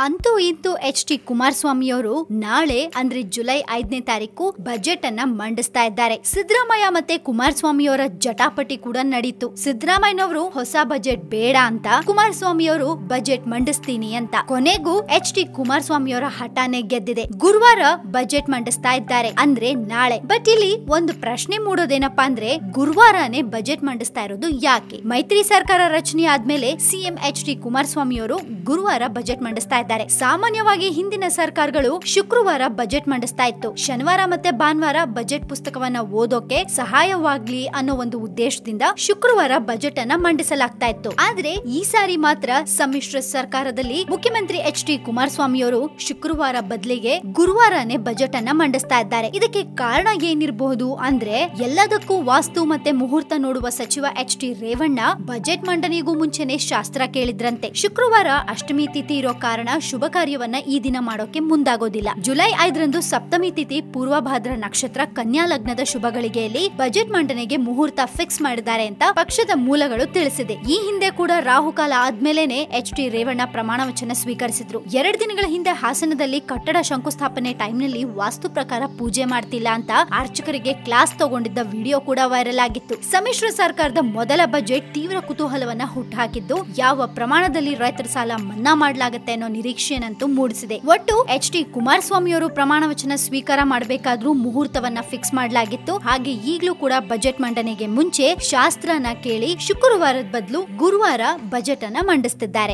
ಅಂತೂ ಇಂತೂ H D ಕುಮಾರಸ್ವಾಮಿಯವರು ನಾಳೆ, ಅಂದ್ರೆ ಜುಲೈ ಐದನೇ ತಾರೀಕು ಬಜೆಟ್ ಅನ್ನ ಮಂಡಿಸ್ತಾ ಇದ್ದಾರೆ. ಸಿದ್ದರಾಮಯ್ಯ ಮತ್ತೆ ಕುಮಾರಸ್ವಾಮಿಯವರ ಜಟಾಪಟಿ ಕೂಡ ನಡೀತು. ಸಿದ್ದರಾಮಯ್ಯನವರು ಹೊಸ ಬಜೆಟ್ ಬೇಡ ಅಂತ, ಕುಮಾರಸ್ವಾಮಿಯವರು ಬಜೆಟ್ ಮಂಡಿಸ್ತೀನಿ ಅಂತ. ಕೊನೆಗೂ ಎಚ್ ಡಿ ಕುಮಾರಸ್ವಾಮಿಯವರ ಹಠಾನೆ ಗೆದ್ದಿದೆ. ಗುರುವಾರ ಬಜೆಟ್ ಮಂಡಿಸ್ತಾ ಇದ್ದಾರೆ, ಅಂದ್ರೆ ನಾಳೆ. ಬಟ್ ಇಲ್ಲಿ ಒಂದು ಪ್ರಶ್ನೆ ಮೂಡೋದೇನಪ್ಪಾ ಅಂದ್ರೆ, ಗುರುವಾರನೇ ಬಜೆಟ್ ಮಂಡಿಸ್ತಾ ಇರೋದು ಯಾಕೆ? ಮೈತ್ರಿ ಸರ್ಕಾರ ರಚನೆ ಆದ್ಮೇಲೆ ಸಿಎಂ ಎಚ್ ಡಿ ಕುಮಾರಸ್ವಾಮಿಯವರು ಗುರುವಾರ ಬಜೆಟ್ ಮಂಡಿಸ್ತಾ ಇದ್ದಾರೆ ಸಾಮಾನ್ಯವಾಗಿ ಹಿಂದಿನ ಸರ್ಕಾರಗಳು ಶುಕ್ರವಾರ ಬಜೆಟ್ ಮಂಡಿಸ್ತಾ ಇತ್ತು. ಶನಿವಾರ ಮತ್ತೆ ಭಾನುವಾರ ಬಜೆಟ್ ಪುಸ್ತಕವನ್ನ ಓದೋಕೆ ಸಹಾಯವಾಗ್ಲಿ ಅನ್ನೋ ಒಂದು ಉದ್ದೇಶದಿಂದ ಶುಕ್ರವಾರ ಬಜೆಟ್ ಅನ್ನ ಮಂಡಿಸಲಾಗ್ತಾ ಇತ್ತು. ಆದ್ರೆ ಈ ಸಾರಿ ಮಾತ್ರ ಸಮ್ಮಿಶ್ರ ಸರ್ಕಾರದಲ್ಲಿ ಮುಖ್ಯಮಂತ್ರಿ ಎಚ್ ಡಿ ಕುಮಾರಸ್ವಾಮಿಯವರು ಶುಕ್ರವಾರ ಬದಲಿಗೆ ಗುರುವಾರನೇ ಬಜೆಟ್ ಅನ್ನ ಮಂಡಿಸ್ತಾ ಇದ್ದಾರೆ. ಇದಕ್ಕೆ ಕಾರಣ ಏನಿರಬಹುದು ಅಂದ್ರೆ ಎಲ್ಲದಕ್ಕೂ ವಾಸ್ತು ಮತ್ತೆ ಮುಹೂರ್ತ ನೋಡುವ ಸಚಿವ ಎಚ್ ಡಿ ರೇವಣ್ಣ ಬಜೆಟ್ ಮಂಡನೆಗೂ ಮುಂಚೆನೆ ಶಾಸ್ತ್ರ ಕೇಳಿದ್ರಂತೆ. ಶುಕ್ರವಾರ ಅಷ್ಟಮಿ ತಿಥಿ ಇರೋ ಕಾರಣ ಶುಭ ಕಾರ್ಯವನ್ನ ಈ ದಿನ ಮಾಡೋಕೆ ಮುಂದಾಗೋದಿಲ್ಲ. ಜುಲೈ ಐದರಂದು ಸಪ್ತಮಿ ತಿಥಿ ಪೂರ್ವಭಾದ್ರ ನಕ್ಷತ್ರ ಕನ್ಯಾ ಲಗ್ನದ ಶುಭ ಗಳಿಗೆಯಲ್ಲಿ ಬಜೆಟ್ ಮಂಡನೆಗೆ ಮುಹೂರ್ತ ಫಿಕ್ಸ್ ಮಾಡಿದ್ದಾರೆ ಅಂತ ಪಕ್ಷದ ಮೂಲಗಳು ತಿಳಿಸಿದೆ. ಈ ಹಿಂದೆ ಕೂಡ ರಾಹುಕಾಲ ಆದ್ಮೇಲೆನೆ ಎಚ್ ಡಿ ರೇವಣ್ಣ ಪ್ರಮಾಣ ವಚನ ಸ್ವೀಕರಿಸಿದ್ರು. ಎರಡು ದಿನಗಳ ಹಿಂದೆ ಹಾಸನದಲ್ಲಿ ಕಟ್ಟಡ ಶಂಕುಸ್ಥಾಪನೆ ಟೈಮ್ನಲ್ಲಿ ವಾಸ್ತು ಪ್ರಕಾರ ಪೂಜೆ ಮಾಡ್ತಿಲ್ಲ ಅಂತ ಅರ್ಚಕರಿಗೆ ಕ್ಲಾಸ್ ತಗೊಂಡಿದ್ದ ವಿಡಿಯೋ ಕೂಡ ವೈರಲ್ ಆಗಿತ್ತು. ಸಮ್ಮಿಶ್ರ ಸರ್ಕಾರದ ಮೊದಲ ಬಜೆಟ್ ತೀವ್ರ ಕುತೂಹಲವನ್ನ ಹುಟ್ಟುಹಾಕಿದ್ದು, ಯಾವ ಪ್ರಮಾಣದಲ್ಲಿ ರೈತರ ಸಾಲ ಮನ್ನಾ ಮಾಡಲಾಗುತ್ತೆ ಅನ್ನೋ ನಿರೀಕ್ಷೆಯನ್ನಂತೂ ಮೂಡಿಸಿದೆ. ಒಟ್ಟು ಎಚ್ ಡಿ ಕುಮಾರಸ್ವಾಮಿಯವರು ಪ್ರಮಾಣ ವಚನ ಸ್ವೀಕಾರ ಮಾಡಬೇಕಾದ್ರೂ ಮುಹೂರ್ತವನ್ನ ಫಿಕ್ಸ್ ಮಾಡಲಾಗಿತ್ತು. ಹಾಗೆ ಈಗಲೂ ಕೂಡ ಬಜೆಟ್ ಮಂಡನೆಗೆ ಮುಂಚೆ ಶಾಸ್ತ್ರನ ಕೇಳಿ ಶುಕ್ರವಾರದ ಬದಲು ಗುರುವಾರ ಬಜೆಟ್ ಅನ್ನ ಮಂಡಿಸ್ತಿದ್ದಾರೆ.